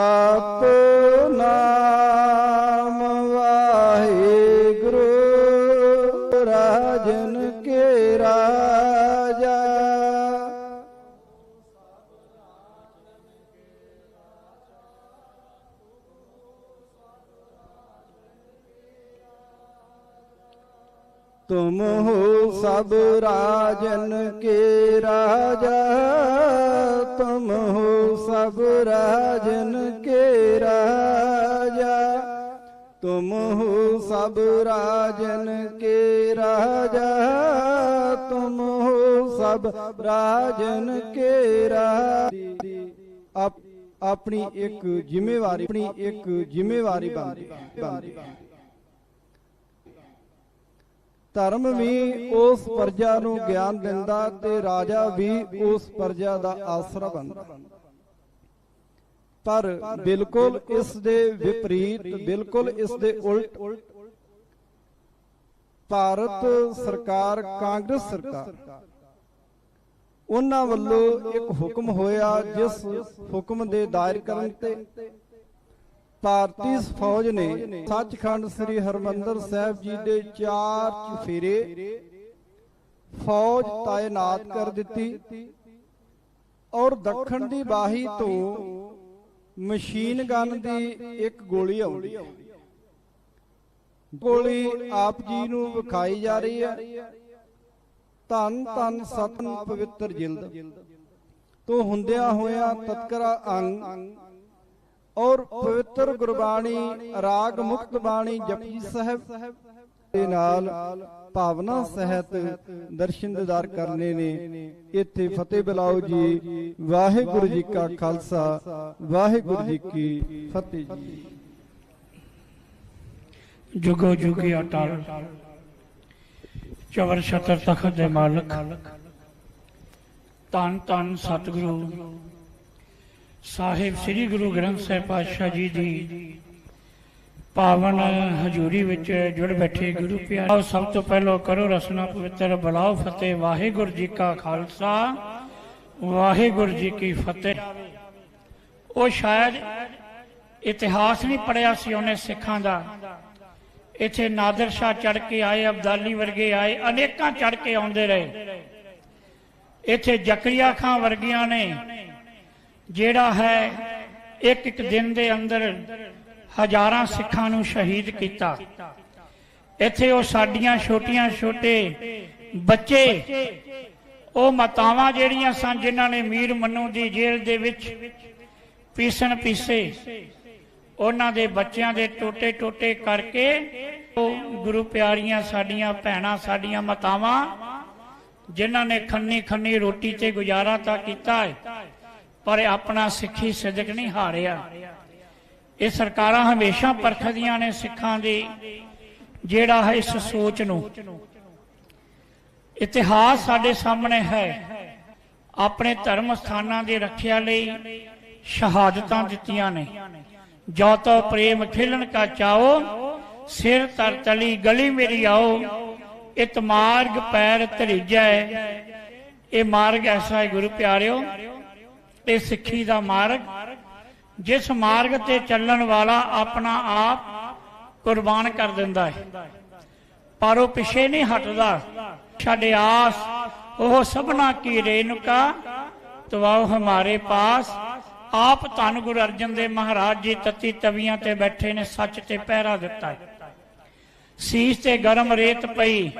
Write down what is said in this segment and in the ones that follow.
ਸਤਨਾਮ ਤੁਮ ਹੋ ਸਭ ਰਾਜਨ ਕੇ ਰਾਜਾ। ਤੁਮ ਹੋ ਸਭ ਰਾਜਨ ਕੇ ਰਾਜਾ। ਤੁਮ ਹੋ ਸਭ ਰਾਜਨ ਕੇ ਰਾਜਾ। ਤੁਮ ਹੋ ਸਭ ਰਾਜਨ ਕੇ ਰਾਜਾ। ਆਪਣੀ ਇੱਕ ਜ਼ਿੰਮੇਵਾਰੀ ਆਪਣੀ ਇੱਕ ਜ਼ਿੰਮੇਵਾਰੀ ਬਣਦੀ ਬਣਦੀ ਧਰਮ ਵੀ ਉਸ ਪ੍ਰਜਾ ਨੂੰ ਗਿਆਨ ਦਿੰਦਾ ਤੇ ਰਾਜਾ ਵੀ ਉਸ ਪ੍ਰਜਾ ਦਾ ਆਸਰਾ ਬਣਦਾ। ਪਰ ਬਿਲਕੁਲ ਇਸ ਦੇ ਵਿਪਰੀਤ, ਬਿਲਕੁਲ ਇਸ ਦੇ ਉਲਟ ਭਾਰਤ ਸਰਕਾਰ, ਕਾਂਗਰਸ ਸਰਕਾਰ, ਉਹਨਾਂ ਵੱਲੋਂ ਇੱਕ ਹੁਕਮ ਹੋਇਆ ਜਿਸ ਹੁਕਮ ਦੇ ਦਾਇਰ ਕਰਨ ਤੇ ਭਾਰਤੀ ਫੌਜ ਨੇ ਸੱਚਖੰਡ ਸ੍ਰੀ ਹਰਮੰਦਰ ਸਾਹਿਬ ਜੀ ਦੇ ਚਾਰ ਚਫੇਰੇ ਫੌਜ ਤਾਇਨਾਤ ਕਰ ਦਿੱਤੀ ਔਰ ਦੱਖਣ ਦੀ ਬਾਹੀ ਤੋਂ ਮਸ਼ੀਨ ਗਨ ਦੀ ਇੱਕ ਗੋਲੀ ਆਉਂਦੀ ਹੈ। ਗੋਲੀ ਆਪ ਜੀ ਨੂੰ ਵਿਖਾਈ ਜਾ ਰਹੀ ਹੈ। ਧੰਨ ਧੰਨ ਸਤਨ ਪਵਿੱਤਰ ਜਿਲਦ। ਤੋਂ ਹੁੰਦਿਆਂ ਹੋਇਆ ਤਤਕਰਾ ਅੰਗ ਔਰ ਪਵਿੱਤਰ ਗੁਰਬਾਣੀ, ਰਾਗ ਮੁਕਤ ਬਾਣੀ ਜਪਜੀ ਸਾਹਿਬ ਦੇ ਨਾਲ ਭਾਵਨਾ ਸਹਿਤ ਦਰਸ਼ਨ ਦਿਦਾਰ ਕਰਨੇ ਨੇ। ਇੱਥੇ ਫਤਿਹ ਬੁਲਾਓ ਜੀ, ਵਾਹਿਗੁਰੂ ਜੀ ਕਾ ਖਾਲਸਾ, ਵਾਹਿਗੁਰੂ ਜੀ ਕੀ ਫਤਿਹ ਜੀ। ਜੁਗੋ ਜੁਗੀ ਅਟਲ, ਚਵਰ ਛਤਰ ਤਖਤ ਦੇ ਮਾਲਕ ਤਨ ਤਨ ਸਤਿਗੁਰੂ ਸਾਹਿਬ ਸ੍ਰੀ ਗੁਰੂ ਗ੍ਰੰਥ ਸਾਹਿਬ ਪਾਤਸ਼ਾਹ ਜੀ ਦੀ ਪਾਵਨ ਹਜ਼ੂਰੀ ਵਿੱਚ ਜੁੜ ਬੈਠੇ ਗੁਰੂ ਪਿਆਰੇ ਸਭ ਤੋਂ ਪਹਿਲਾਂ ਕਰੋ ਰਸਨਾ ਪਵਿੱਤਰ, ਬਲਾਓ ਫਤਿਹ, ਵਾਹਿਗੁਰੂ ਜੀ ਕਾ ਖਾਲਸਾ, ਵਾਹਿਗੁਰੂ ਜੀ ਕੀ ਫਤਿਹ। ਉਹ ਸ਼ਾਇਦ ਇਤਿਹਾਸ ਨਹੀਂ ਪੜਿਆ ਸੀ ਉਹਨੇ ਸਿੱਖਾਂ ਦਾ। ਇੱਥੇ ਨਾਦਰ ਸ਼ਾਹ ਚੜ ਕੇ ਆਏ, ਅਬਦਾਲੀ ਵਰਗੇ ਆਏ, ਅਨੇਕਾਂ ਚੜ ਕੇ ਆਉਂਦੇ ਰਹੇ। ਇੱਥੇ ਜ਼ਕਰੀਆ ਖਾਂ ਵਰਗੀਆਂ ਨੇ। ਜਿਹੜਾ ਹੈ ਇੱਕ ਇੱਕ ਦਿਨ ਦੇ ਅੰਦਰ ਹਜ਼ਾਰਾਂ ਸਿੱਖਾਂ ਨੂੰ ਸ਼ਹੀਦ ਕੀਤਾ। ਇੱਥੇ ਉਹ ਸਾਡੀਆਂ ਛੋਟੀਆਂ ਛੋਟੇ ਬੱਚੇ, ਉਹ ਮਾਤਾਵਾਂ ਜਿਹੜੀਆਂ ਸਨ, ਜਿਨ੍ਹਾਂ ਨੇ ਮੀਰ ਮੰਨੂ ਦੀ ਜੇਲ੍ਹ ਦੇ ਵਿੱਚ ਪੀਸਣ ਪੀਸੇ, ਉਹਨਾਂ ਦੇ ਬੱਚਿਆਂ ਦੇ ਟੋਟੇ ਟੋਟੇ ਕਰਕੇ ਉਹ ਗੁਰੂ ਪਿਆਰੀਆਂ ਸਾਡੀਆਂ ਭੈਣਾਂ, ਸਾਡੀਆਂ ਮਾਤਾਵਾਂ, ਜਿਨ੍ਹਾਂ ਨੇ ਖੰਨੀ ਖੰਨੀ ਰੋਟੀ ਤੇ ਗੁਜ਼ਾਰਾ ਤਾਂ ਕੀਤਾ ਹੈ ਪਰ ਆਪਣਾ ਸਿੱਖੀ ਸਿਦਕ ਨਹੀਂ ਹਾਰਿਆ। ਇਹ ਸਰਕਾਰਾਂ ਹਮੇਸ਼ਾ ਪਰਖਦੀਆਂ ਨੇ ਸਿੱਖਾਂ ਦੀ, ਜਿਹੜਾ ਹੈ ਇਸ ਸੋਚ ਨੂੰ। ਇਤਿਹਾਸ ਸਾਡੇ ਸਾਹਮਣੇ ਹੈ। ਆਪਣੇ ਧਰਮ ਸਥਾਨਾਂ ਦੀ ਰੱਖਿਆ ਲਈ ਸ਼ਹਾਦਤਾਂ ਦਿੱਤੀਆਂ ਨੇ। ਜੋ ਤੋ ਪ੍ਰੇਮ ਖਿਲਣ ਕਾ ਚਾਓ, ਸਿਰ ਤਰ ਤਲੀ ਗਲੀ ਮੇਰੀ ਆਓ, ਇਤ ਮਾਰਗ ਪੈਰ ਧਰੀਜੈ। ਇਹ ਮਾਰਗ ਐਸਾ ਹੈ ਗੁਰੂ ਪਿਆਰਿਓ ਇਹ ਸਿੱਖੀ ਦਾ ਮਾਰਗ। ਜਿਸ ਮਾਰਗ ਤੇ ਚੱਲਣ ਵਾਲਾ ਆਪਣਾ ਆਪ ਕੁਰਬਾਨ ਕਰ ਦਿੰਦਾ ਹੈ। ਪਰ ਉਹ ਪਿਛੇ ਨਹੀਂ ਹਟਦਾ। ਸਾਡੇ ਆਸ, ਉਹ ਸਭਨਾ ਕੀ ਰੇਨੁਕਾ ਤਵਾਉ ਹਮਾਰੇ ਪਾਸ। ਆਪ ਧੰਨ ਗੁਰੂ ਅਰਜਨ ਦੇ ਮਹਾਰਾਜ ਜੀ ਤਤੀ ਤਵੀਆਂ ਤੇ ਬੈਠੇ ਨੇ, ਸੱਚ ਤੇ ਪਹਿਰਾ ਦਿੱਤਾ ਹੈ। ਸੀਸ ਤੇ ਗਰਮ ਰੇਤ ਪਈ।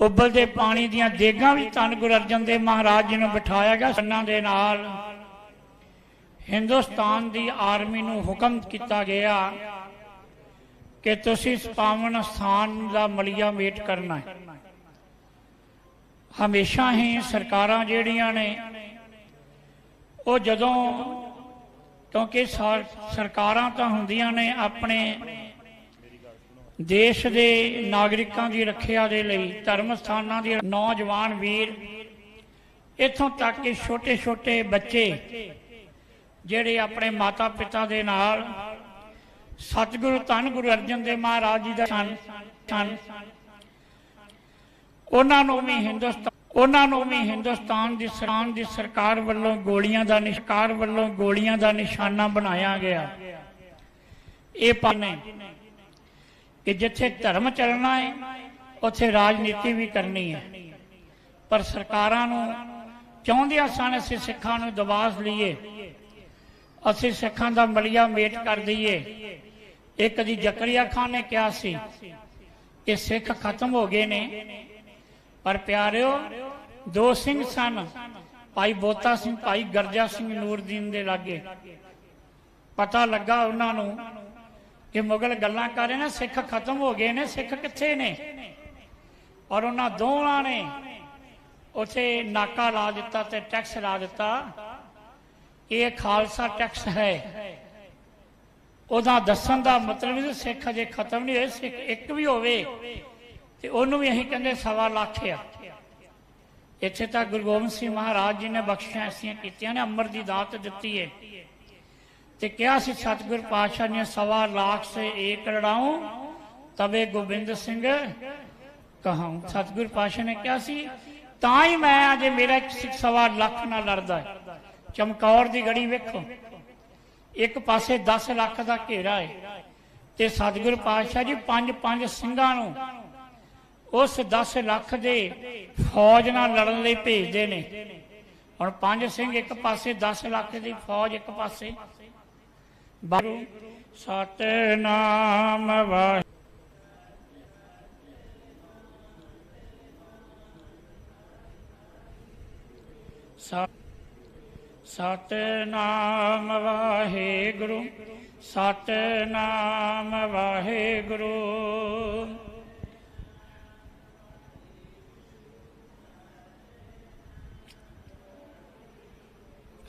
ਉਬਲਦੇ ਪਾਣੀ ਦੀਆਂ ਦੇਗਾਂ ਵੀ ਧੰਨ ਗੁਰੂ ਅਰਜਨ ਦੇਵ ਮਹਾਰਾਜ ਜੀ ਨੂੰ ਬਿਠਾਇਆ ਗਿਆ ਸੰਨਾਂ ਦੇ ਨਾਲ। ਹਿੰਦੁਸਤਾਨ ਦੀ ਆਰਮੀ ਨੂੰ ਹੁਕਮ ਕੀਤਾ ਗਿਆ ਕਿ ਤੁਸੀਂ ਇਸ ਪਾਵਨ ਸਥਾਨ ਦਾ ਮਲੀਆ ਮੇਟ ਕਰਨਾ ਹੈ। ਹਮੇਸ਼ਾ ਹੀ ਸਰਕਾਰਾਂ ਜਿਹੜੀਆਂ ਨੇ, ਉਹ ਜਦੋਂ ਕਿਉਂਕਿ ਸਰਕਾਰਾਂ ਤਾਂ ਹੁੰਦੀਆਂ ਨੇ ਆਪਣੇ ਦੇਸ਼ ਦੇ ਨਾਗਰਿਕਾਂ ਦੀ ਰੱਖਿਆ ਦੇ ਲਈ ਧਰਮ ਸਥਾਨਾਂ ਦੇ ਨੌਜਵਾਨ ਵੀਰ, ਇਥੋਂ ਤੱਕ ਕਿ ਛੋਟੇ ਛੋਟੇ ਬੱਚੇ ਜਿਹੜੇ ਆਪਣੇ ਮਾਤਾ ਪਿਤਾ ਦੇ ਨਾਲ ਸਤਿਗੁਰੂ, ਧੰਨ ਗੁਰੂ ਅਰਜਨ ਦੇਵ ਮਹਾਰਾਜ ਜੀ ਦਾ ਸਨ ਉਹਨਾਂ ਨੂੰ ਵੀ ਹਿੰਦੁਸਤਾਨ, ਉਹਨਾਂ ਨੂੰ ਵੀ ਹਿੰਦੁਸਤਾਨ ਦੀ ਸਰਾਂ ਦੀ ਸਰਕਾਰ ਵੱਲੋਂ ਗੋਲੀਆਂ ਦਾ ਨਿਸ਼ਕਾਰ ਵੱਲੋਂ ਗੋਲੀਆਂ ਦਾ ਨਿਸ਼ਾਨਾ ਬਣਾਇਆ ਗਿਆ। ਇਹ ਪਾਣੇ ਕਿ ਜਿੱਥੇ ਧਰਮ ਚੱਲਣਾ ਹੈ ਉੱਥੇ ਰਾਜਨੀਤੀ ਵੀ ਕਰਨੀ ਹੈ ਪਰ ਸਰਕਾਰਾਂ ਨੂੰ ਚਾਹੁੰਦੀਆਂ ਸਨ ਅਸੀਂ ਸਿੱਖਾਂ ਨੂੰ ਦਬਾਸ ਲਈਏ। ਅਸੀਂ ਸਿੱਖਾਂ ਦਾ ਮਲੀਆ ਮੇਟ ਕਰ ਦਈਏ। ਇਹ ਕਦੀ ਜ਼ਕਰੀਆ ਖਾਨ ਨੇ ਕਿਹਾ ਸੀ ਕਿ ਸਿੱਖ ਖਤਮ ਹੋ ਗਏ ਨੇ। ਪਰ ਪਿਆਰਿਓ, ਦੋ ਸਿੰਘ ਸਨ। ਭਾਈ ਬੋਤਾ ਸਿੰਘ, ਭਾਈ ਗਰਜਾ ਸਿੰਘ ਨੂਰਦੀਨ ਦੇ ਲਾਗੇ। ਪਤਾ ਲੱਗਾ ਉਹਨਾਂ ਨੂੰ ਕਿ ਮੁਗਲ ਗੱਲਾਂ ਕਰ ਰਹੇ ਨੇ, ਸਿੱਖ ਖਤਮ ਹੋ ਗਏ ਨੇ, ਸਿੱਖ ਕਿੱਥੇ ਨੇ? ਔਰ ਉਹਨਾਂ ਦੋਵਾਂ ਨੇ ਉਥੇ ਨਾਕਾ ਲਾ ਦਿੱਤਾ ਤੇ ਟੈਕਸ ਲਾ ਦਿੱਤਾ। ਇਹ ਖਾਲਸਾ ਟੈਕਸ ਹੈ। ਉਹਦਾ ਦੱਸਣ ਦਾ ਮਤਲਬ ਇਹ ਸਿੱਖ ਅਜੇ ਖਤਮ ਨਹੀਂ ਹੋਏ, ਸਿੱਖ ਇੱਕ ਵੀ ਹੋਵੇ ਤੇ ਉਹਨੂੰ ਵੀ ਅਸੀਂ ਕਹਿੰਦੇ ਸਵਾ ਲੱਖ ਆ। ਇੱਥੇ ਤਾਂ ਗੁਰੂ ਗੋਬਿੰਦ ਸਿੰਘ ਮਹਾਰਾਜ ਜੀ ਨੇ ਬਖਸ਼ਿਸ਼ਾਂ ਐਸੀਆਂ ਕੀਤੀਆਂ ਨੇ, ਅੰਮ੍ਰਿਤ ਦੀ ਦਾਤ ਦਿੱਤੀ ਹੈ। ਤੇ ਕਿਹਾ ਸੀ, ਸਤਿਗੁਰ ਪਾਤਸ਼ਾਹ ਨੇ ਸਵਾ ਲੱਖ ਸੇ ਏਕ ਲੜਾਉ ਤਵੇ ਗੋਬਿੰਦ ਸਿੰਘ ਕਹਾਉ। ਸਤਿਗੁਰ ਪਾਤਸ਼ਾਹ ਨੇ ਕਿਹਾ ਸੀ, ਤਾਂ ਹੀ ਮੈਂ ਅਜੇ ਮੇਰਾ ਸਵਾ ਲੱਖ ਨਾਲ ਲੜਦਾ ਹੈ। ਚਮਕੌਰ ਦੀ ਗੜੀ ਵੇਖੋ, ਇੱਕ ਪਾਸੇ 10 ਲੱਖ ਦਾ ਘੇਰਾ ਹੈ ਤੇ ਸਤਿਗੁਰ ਪਾਤਸ਼ਾਹ ਜੀ ਪੰਜ ਪੰਜ ਸਿੰਘਾਂ ਨੂੰ ਉਸ 10 ਲੱਖ ਦੇ ਫੌਜ ਨਾਲ ਲੜਨ ਲਈ ਭੇਜਦੇ ਨੇ। ਹੁਣ ਪੰਜ ਸਿੰਘ ਇੱਕ ਪਾਸੇ 10 ਲੱਖ ਦੀ ਫੌਜ ਇੱਕ ਪਾਸੇ ਬਾਰੂ ਸਤਨਾਮ ਵਾਹਿ ਸਤਨਾਮ ਵਾਹਿਗੁਰੂ ਸਤਨਾਮ ਵਾਹਿਗੁਰੂ।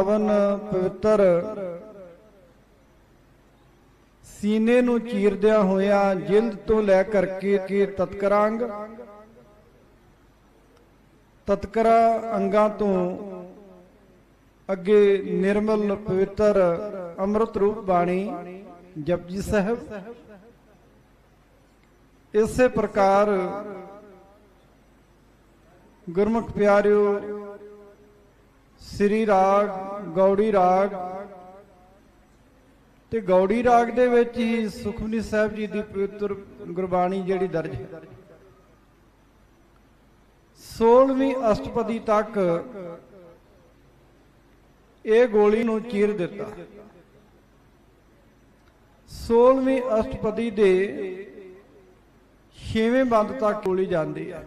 ਪਾਵਨ ਪਵਿੱਤਰ ਸੀਨੇ ਨੂੰ ਚੀਰਦਿਆਂ ਹੋਇਆ ਜਿਲਦ ਤੋਂ ਲੈ ਕਰਕੇ ਕੇ ਤਤਕਰਾਂਗ। ਤਤਕਰਾ ਅੰਗਾਂ ਤੋਂ ਅੱਗੇ ਨਿਰਮਲ ਪਵਿੱਤਰ ਅੰਮ੍ਰਿਤ ਰੂਪ ਬਾਣੀ ਜਪਜੀ ਸਾਹਿਬ। ਇਸੇ ਪ੍ਰਕਾਰ ਗੁਰਮੁਖ ਪਿਆਰਿਓ ਸ੍ਰੀ ਰਾਗ, ਗੌੜੀ ਰਾਗ। ਤੇ ਗੌੜੀ ਰਾਗ ਦੇ ਵਿੱਚ ਹੀ ਸੁਖਮਨੀ ਸਾਹਿਬ ਜੀ ਦੀ ਪਵਿੱਤਰ ਗੁਰਬਾਣੀ ਜਿਹੜੀ ਦਰਜ ਹੈ। 16ਵੀਂ ਅਸ਼ਟਪਦੀ ਤੱਕ ਇਹ ਗੋਲੀ ਨੂੰ ਚੀਰ ਦਿੱਤਾ। 16ਵੀਂ ਅਸ਼ਟਪਦੀ ਦੇ 6ਵੇਂ ਬੰਦ ਤੱਕ ਗੋਲੀ ਜਾਂਦੀ ਹੈ।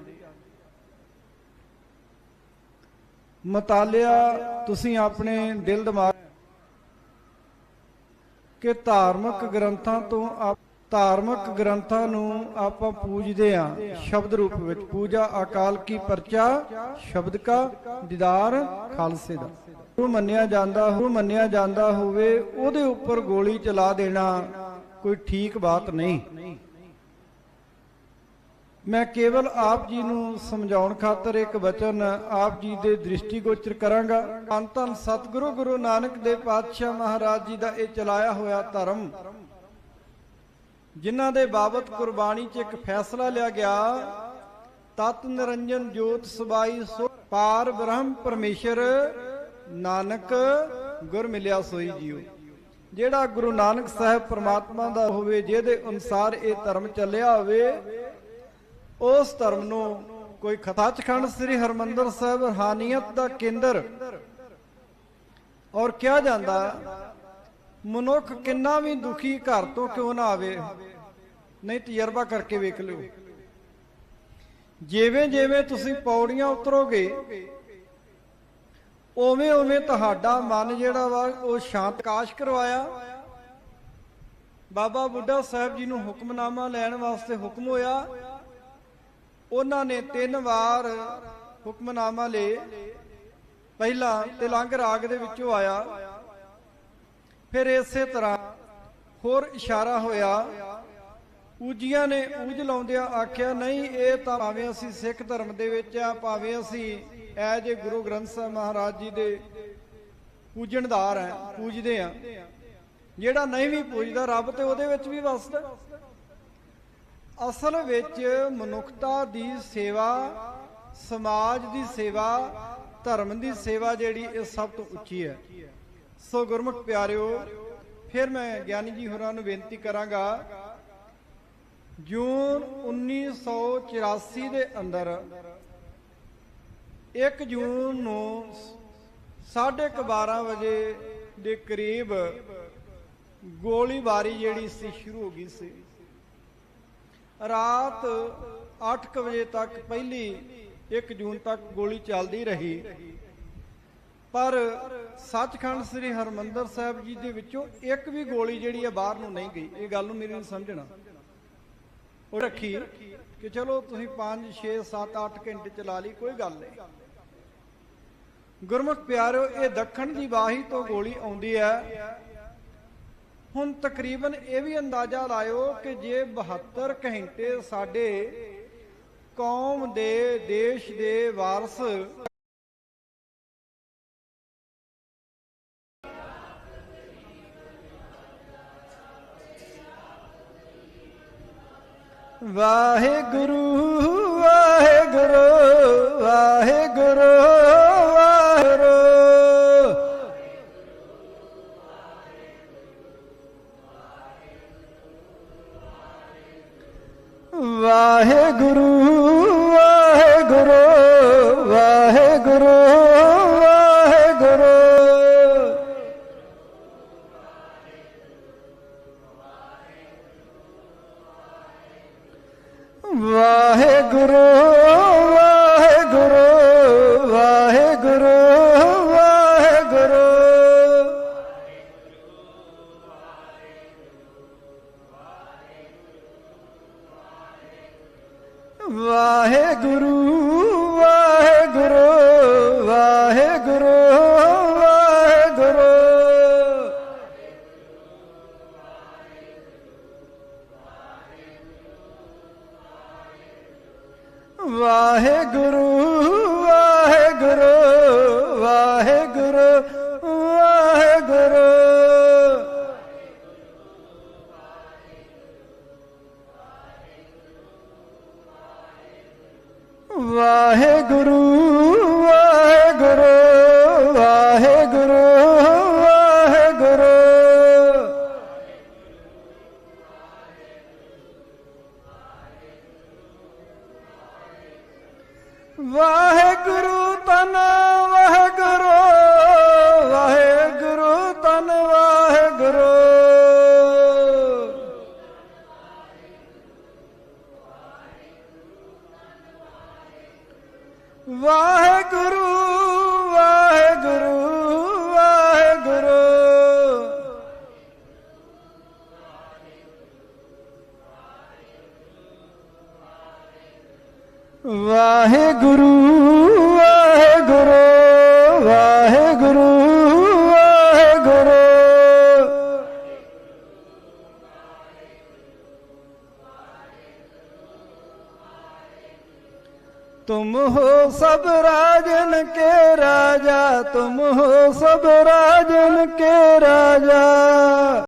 ਮਤਾਲਿਆ, ਤੁਸੀਂ ਆਪਣੇ ਦਿਲ ਦਿਮਾਗ ਕਿ ਧਾਰਮਿਕ ਗ੍ਰੰਥਾਂ ਤੋਂ ਧਾਰਮਿਕ ਗ੍ਰੰਥਾਂ ਨੂੰ ਆਪਾਂ ਪੂਜਦੇ ਆ ਸ਼ਬਦ ਰੂਪ ਵਿੱਚ ਪੂਜਾ, ਅਕਾਲ ਕੀ ਪਰਚਾ, ਸ਼ਬਦ ਕਾ ਦੀਦਾਰ, ਖਾਲਸੇ ਦਾ। ਉਹ ਮੰਨਿਆ ਜਾਂਦਾ ਹੋ ਮੰਨਿਆ ਜਾਂਦਾ ਹੋਵੇ, ਉਹਦੇ ਉੱਪਰ ਗੋਲੀ ਚਲਾ ਦੇਣਾ ਕੋਈ ਠੀਕ ਬਾਤ ਨਹੀਂ। ਮੈਂ ਕੇਵਲ ਆਪ ਜੀ ਨੂੰ ਸਮਝਾਉਣ ਖਾਤਰ ਇੱਕ ਵਚਨ ਆਪ ਜੀ ਦੇ ਦ੍ਰਿਸ਼ਟੀਗੋਚਰ ਕਰਾਂਗਾ। ਧੰਨ ਸਤਿਗੁਰੂ ਗੁਰੂ ਨਾਨਕ ਦੇ ਪਾਤਸ਼ਾਹ ਮਹਾਰਾਜ ਜੀ ਦਾ ਇਹ ਚਲਾਇਆ ਹੋਇਆ ਧਰਮ, ਜਿਨ੍ਹਾਂ ਦੇ ਬਾਬਤ ਕੁਰਬਾਨੀ 'ਚ ਇੱਕ ਫੈਸਲਾ ਲਿਆ ਗਿਆ, ਤਤ ਨਿਰੰਜਨ ਜੋਤ ਸਬਾਈ ਸੋ ਪਾਰ ਬ੍ਰਹਮ ਪਰਮੇਸ਼ਰ ਨਾਨਕ ਗੁਰ ਮਿਲਿਆ ਸੋਈ ਜੀਓ। ਜਿਹੜਾ ਗੁਰੂ ਨਾਨਕ ਸਾਹਿਬ ਪ੍ਰਮਾਤਮਾ ਦਾ ਹੋਵੇ, ਜਿਹਦੇ ਅਨੁਸਾਰ ਇਹ ਧਰਮ ਚੱਲਿਆ ਹੋਵੇ ਉਸ ਧਰਮ ਨੂੰ ਕੋਈ ਖਤਾਚਖੰਡ ਸ੍ਰੀ ਹਰਮੰਦਰ ਸਾਹਿਬ ਰਹਾਨੀਅਤ ਦਾ ਕੇਂਦਰ ਔਰ ਕਿਹਾ ਜਾਂਦਾ, ਮਨੁੱਖ ਕਿੰਨਾ ਵੀ ਦੁਖੀ ਘਰ ਤੋਂ ਕਿਉਂ ਨਾ ਆਵੇ, ਨਹੀਂ ਤਜਰਬਾ ਕਰਕੇ ਵੇਖ ਲਿਓ। ਜਿਵੇਂ ਜਿਵੇਂ ਤੁਸੀਂ ਪੌੜੀਆਂ ਉਤਰੋਗੇ, ਉਵੇਂ ਉਵੇਂ ਤੁਹਾਡਾ ਮਨ ਜਿਹੜਾ ਵਾ, ਉਹ ਸ਼ਾਂਤ ਕਾਸ਼ ਕਰਵਾਇਆ। ਬਾਬਾ ਬੁੱਢਾ ਸਾਹਿਬ ਜੀ ਨੂੰ ਹੁਕਮਨਾਮਾ ਲੈਣ ਵਾਸਤੇ ਹੁਕਮ ਹੋਇਆ। ਉਹਨਾਂ ਨੇ ਤਿੰਨ ਵਾਰ ਹੁਕਮਨਾਮਾ ਲੇ ਪਹਿਲਾ ਤਿਲੰਗ ਰਾਗ ਦੇ ਵਿੱਚੋਂ ਆਇਆ। ਫਿਰ ਇਸੇ ਤਰ੍ਹਾਂ ਹੋਰ ਇਸ਼ਾਰਾ ਹੋਇਆ। ਊਜੀਆਂ ਨੇ ਊਜ ਲਾਉਂਦਿਆਂ ਆਖਿਆ, ਨਹੀਂ, ਇਹ ਤਾਂ ਭਾਵੇਂ ਅਸੀਂ ਸਿੱਖ ਧਰਮ ਦੇ ਵਿੱਚ ਆ, ਭਾਵੇਂ ਅਸੀਂ ਐ ਜੇ ਗੁਰੂ ਗ੍ਰੰਥ ਸਾਹਿਬ ਮਹਾਰਾਜ ਜੀ ਦੇ ਪੂਜਣਦਾਰ ਹੈ ਪੂਜਦੇ ਆ। ਜਿਹੜਾ ਨਹੀਂ ਵੀ ਪੂਜਦਾ, ਰੱਬ ਤੇ ਉਹਦੇ ਵਿੱਚ ਵੀ ਵਸਦਾ। ਅਸਲ ਵਿੱਚ ਮਨੁੱਖਤਾ ਦੀ ਸੇਵਾ, ਸਮਾਜ ਦੀ ਸੇਵਾ, ਧਰਮ ਦੀ ਸੇਵਾ ਜਿਹੜੀ ਇਹ ਸਭ ਤੋਂ ਉੱਚੀ ਹੈ। ਸੋ ਗੁਰਮੁਖ ਪਿਆਰਿਓ, ਫਿਰ ਮੈਂ ਗਿਆਨੀ ਜੀ ਹੋਰਾਂ ਨੂੰ ਬੇਨਤੀ ਕਰਾਂਗਾ, ਜੂਨ 1984 ਦੇ ਅੰਦਰ 1 ਜੂਨ ਨੂੰ 12:30 ਵਜੇ ਦੇ ਕਰੀਬ ਗੋਲੀਬਾਰੀ ਜਿਹੜੀ ਸੀ, ਸ਼ੁਰੂ ਹੋ ਗਈ ਸੀ। ਰਾਤ 8 ਵਜੇ ਤੱਕ ਪਹਿਲੀ 1 ਜੂਨ ਤੱਕ ਗੋਲੀ ਚੱਲਦੀ ਰਹੀ। ਪਰ ਸੱਚਖੰਡ ਸ੍ਰੀ ਹਰਮੰਦਰ ਸਾਹਿਬ ਜੀ ਦੇ ਵਿੱਚੋਂ ਇੱਕ ਵੀ ਗੋਲੀ ਜਿਹੜੀ ਹੈ ਬਾਹਰ ਨੂੰ ਨਹੀਂ ਗਈ। ਇਹ ਗੱਲ ਨੂੰ ਮੇਰੇ ਨੂੰ ਸਮਝਣਾ। ਉਹ ਰੱਖੀ ਕਿ ਚਲੋ ਤੁਸੀਂ 5 6 7 8 ਘੰਟੇ ਚਲਾ ਲਈ, ਕੋਈ ਗੱਲ ਨਹੀਂ। ਗੁਰਮੁਖ ਪਿਆਰਿਓ, ਇਹ ਦੱਖਣ ਦੀ ਬਾਹੀ ਤੋਂ ਗੋਲੀ ਆਉਂਦੀ ਹੈ। ਹੁਣ ਤਕਰੀਬਨ ਇਹ ਵੀ ਅੰਦਾਜ਼ਾ ਲਾਇਓ ਕਿ ਜੇ 72 ਘੰਟੇ ਸਾਡੇ ਕੌਮ ਦੇ, ਦੇਸ਼ ਦੇ ਵਾਰਸ ਵਾਹਿਗੁਰੂ ਵਾਹਿਗੁਰੂ ਵਾਹਿਗੁਰੂ ਤਨ ਵਾਹਿਗੁਰੂ ਵਾਹਿਗੁਰੂ ਵਾਹਿਗੁਰੂ ਵਾਹਿਗੁਰੂ तुम हो सब राजन के राजा तुम हो सब राजन के राजा